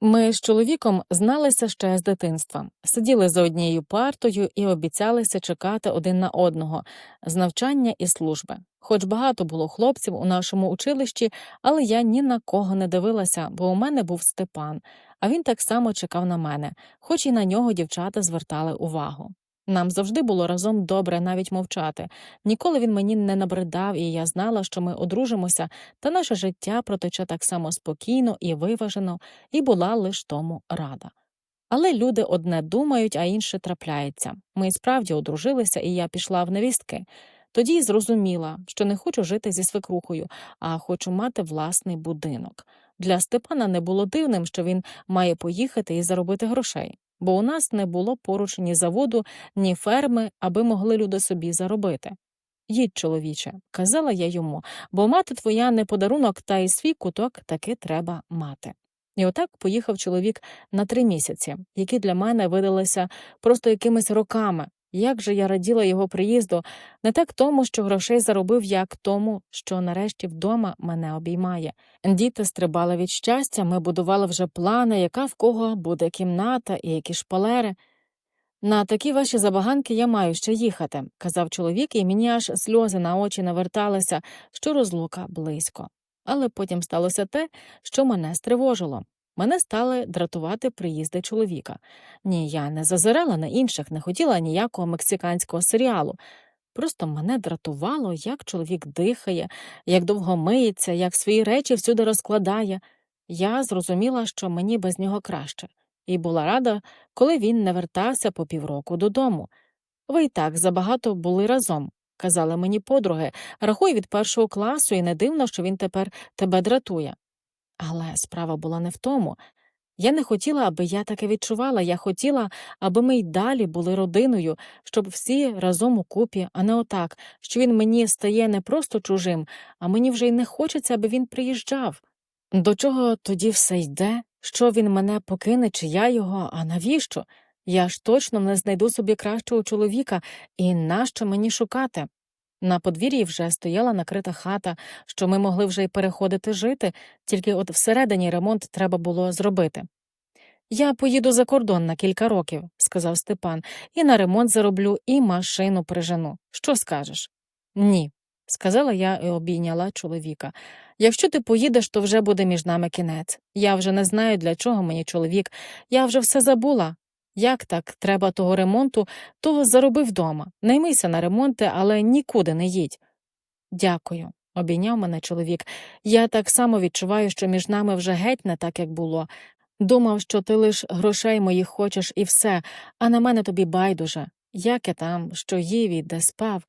Ми з чоловіком зналися ще з дитинства, сиділи за однією партою і обіцялися чекати один на одного з навчання і служби. Хоч багато було хлопців у нашому училищі, але я ні на кого не дивилася, бо у мене був Степан, а він так само чекав на мене, хоч і на нього дівчата звертали увагу. Нам завжди було разом добре навіть мовчати. Ніколи він мені не набридав, і я знала, що ми одружимося, та наше життя протече так само спокійно і виважено, і була лиш тому рада. Але люди одне думають, а інше трапляється. Ми справді одружилися, і я пішла в невістки. Тоді зрозуміла, що не хочу жити зі свекрухою, а хочу мати власний будинок. Для Степана не було дивним, що він має поїхати і заробити грошей, бо у нас не було поруч ні заводу, ні ферми, аби могли люди собі заробити. Їдь, чоловіче, казала я йому, бо мати твоя не подарунок, та й свій куток таки треба мати. І отак поїхав чоловік на три місяці, які для мене видалися просто якимись роками. Як же я раділа його приїзду, не так тому, що грошей заробив, як тому, що нарешті вдома мене обіймає. Діти стрибали від щастя, ми будували вже плани, яка в кого буде кімната і які шпалери. На такі ваші забаганки я маю ще їхати, казав чоловік, і мені аж сльози на очі наверталися, що розлука близько. Але потім сталося те, що мене стривожило. Мене стали дратувати приїзди чоловіка. Ні, я не зазирала на інших, не хотіла ніякого мексиканського серіалу. Просто мене дратувало, як чоловік дихає, як довго миється, як свої речі всюди розкладає. Я зрозуміла, що мені без нього краще, і була рада, коли він не вертався по півроку додому. Ви й так забагато були разом, казали мені подруги, рахуй від першого класу, і не дивно, що він тепер тебе дратує. Але справа була не в тому. Я не хотіла, аби я таке відчувала. Я хотіла, аби ми й далі були родиною, щоб всі разом у купі, а не отак, що він мені стає не просто чужим, а мені вже й не хочеться, аби він приїжджав. До чого тоді все йде? Що він мене покине, чи я його, а навіщо? Я ж точно не знайду собі кращого чоловіка, і нащо мені шукати? На подвір'ї вже стояла накрита хата, що ми могли вже й переходити жити, тільки от всередині ремонт треба було зробити. Я поїду за кордон на кілька років, сказав Степан, і на ремонт зароблю, і машину прижену. Що скажеш? Ні, сказала я і обійняла чоловіка. Якщо ти поїдеш, то вже буде між нами кінець. Я вже не знаю, для чого мені чоловік, я вже все забула. Як так треба того ремонту, то зароби вдома. Наймися на ремонти, але нікуди не їдь. Дякую, обійняв мене чоловік. Я так само відчуваю, що між нами вже геть не так, як було. Думав, що ти лиш грошей моїх хочеш і все, а на мене тобі байдуже. Як я там, що їв і де спав.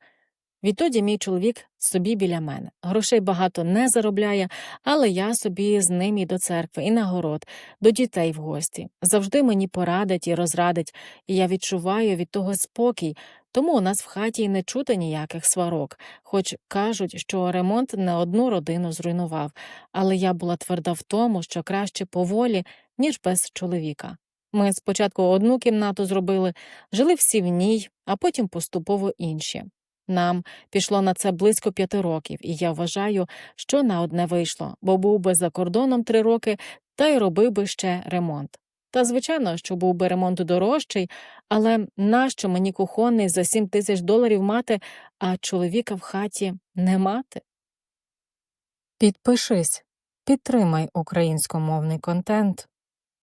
Відтоді мій чоловік собі біля мене. Грошей багато не заробляє, але я собі з ним і до церкви, і на город, до дітей в гості. Завжди мені порадить і розрадить, і я відчуваю від того спокій, тому у нас в хаті й не чути ніяких сварок, хоч кажуть, що ремонт не одну родину зруйнував, але я була тверда в тому, що краще поволі, ніж без чоловіка. Ми спочатку одну кімнату зробили, жили всі в ній, а потім поступово інші. Нам пішло на це близько п'яти років, і я вважаю, що на одне вийшло, бо був би за кордоном три роки та й робив би ще ремонт. Та, звичайно, що був би ремонт дорожчий, але нащо мені кухонний за сім тисяч доларів мати, а чоловіка в хаті не мати? Підпишись, підтримай українськомовний контент.